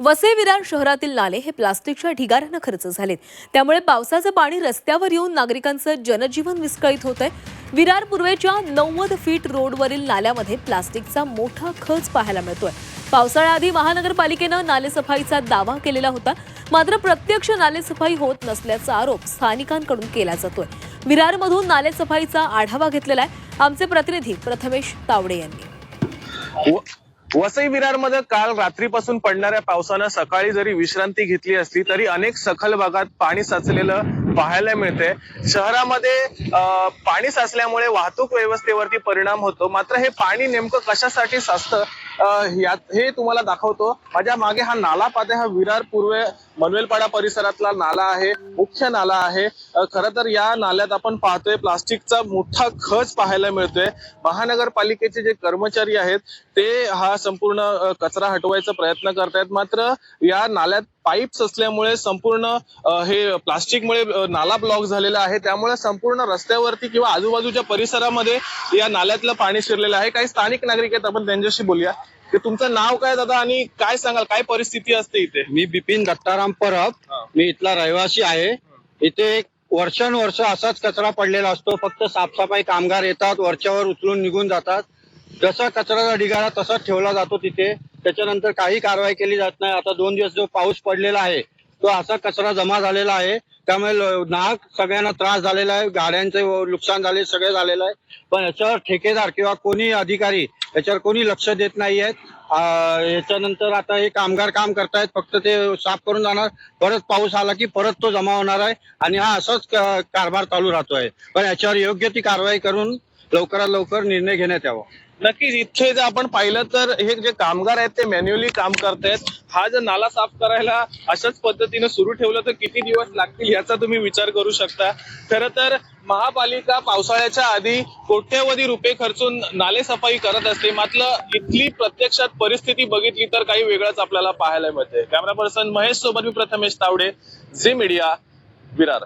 वसे विरार शहरातील नाले हे प्लास्टिकच्या ढिगाऱ्यानं खर्च झालेत. त्यामुळे पावसाचं पाणी रस्त्यावर येऊन नागरिकांचं जनजीवन विस्कळीत होत आहे विरार पूर्वेच्या नव्वद फीट रोडवरील नाल्यामध्ये प्लास्टिकचा मोठा खच पाहायला मिळतोय. पावसाळ्याआधी महानगरपालिकेनं नालेसफाईचा दावा केलेला होता. मात्र प्रत्यक्ष नालेसफाई होत नसल्याचा आरोप स्थानिकांकडून केला जातोय. विरारमधून नालेसफाईचा आढावा घेतलेला आहे. आमचे प्रतिनिधी प्रथमेश तावडे यांनी. हो, वसई विरारमध्ये काल रात्रीपासून पडणाऱ्या पावसानं सकाळी जरी विश्रांती घेतली असली तरी अनेक सखल भागात पाणी साचलेलं पाहायला मिळते शहरामध्ये पाणी साचल्यामुळे वाहतूक व्यवस्थेवरती परिणाम होतो. मात्र हे पाणी नेमकं कशासाठी साचतं हे तुम्हाला दाखवतो. माझ्या मागे हा नाला पाहते. हा विरार पूर्वे मनवेलपाडा परिसरातला नाला आहे. मुख्य नाला आहे. खरं तर या नाल्यात आपण पाहतोय प्लास्टिकचा मोठा खच पाहायला मिळतोय. महानगरपालिकेचे जे कर्मचारी आहेत ते हा संपूर्ण कचरा हटवायचा प्रयत्न करतायत. मात्र या नाल्यात पाईप्स असल्यामुळे संपूर्ण हे प्लास्टिकमुळे नाला ब्लॉक झालेला आहे. त्यामुळे संपूर्ण रस्त्यावरती किंवा आजूबाजूच्या परिसरामध्ये या नाल्यातलं पाणी शिरलेलं आहे. काही स्थानिक नागरिक आहेत आपण त्यांच्याशी बोलूया. ते तुमचं नाव काय दादा आणि काय सांगाल? काय परिस्थिती असते इथे? मी बिपिन दत्ताराम परब. मी इथला रहिवासी आहे. इथे वर्षानुवर्ष असाच कचरा पडलेला असतो. फक्त साफसफाई कामगार येतात वरच्यावर उचलून निघून जातात. जसा कचऱ्याचा ढिगारा तसाच ठेवला जातो तिथे. त्याच्यानंतर काही कारवाई केली जात नाही. आता दोन दिवस जो पाऊस पडलेला आहे तो असा कचरा जमा झालेला आहे. त्यामुळे ल- नाहक सगळ्यांना त्रास झालेला आहे. गाड्यांचे नुकसान झाले सगळे झालेलं आहे. पण याच्यावर ठेकेदार किंवा कोणी अधिकारी याच्यावर कोणी लक्ष देत नाही आहेत. याच्यानंतर आता हे कामगार काम करतायत. फक्त ते साफ करून जाणार. परत पाऊस आला की परत तो जमा होणार आहे. आणि हा असाच कारभार चालू राहतोय. पण याच्यावर योग्य ती कारवाई करून लवकरात लवकर निर्णय घेण्यात यावा. नक्कीच इथे जर आपण पाहिलं तर हे जे कामगार आहेत ते मॅन्युअली काम करतायत. हा जर नाला साफ करायला अशाच पद्धतीने सुरू ठेवलं तर किती दिवस लागतील याचा तुम्ही विचार करू शकता. खरं तर महापालिका पावसाळ्याच्या आधी कोट्यवधी रुपये खर्चून नाले सफाई करत असते. मात्र इथली प्रत्यक्षात परिस्थिती बघितली तर काही वेगळंच आपल्याला पाहायला मिळते कॅमेरा पर्सन महेश सोबत मी प्रथमेश तावडे झी मीडिया विरार.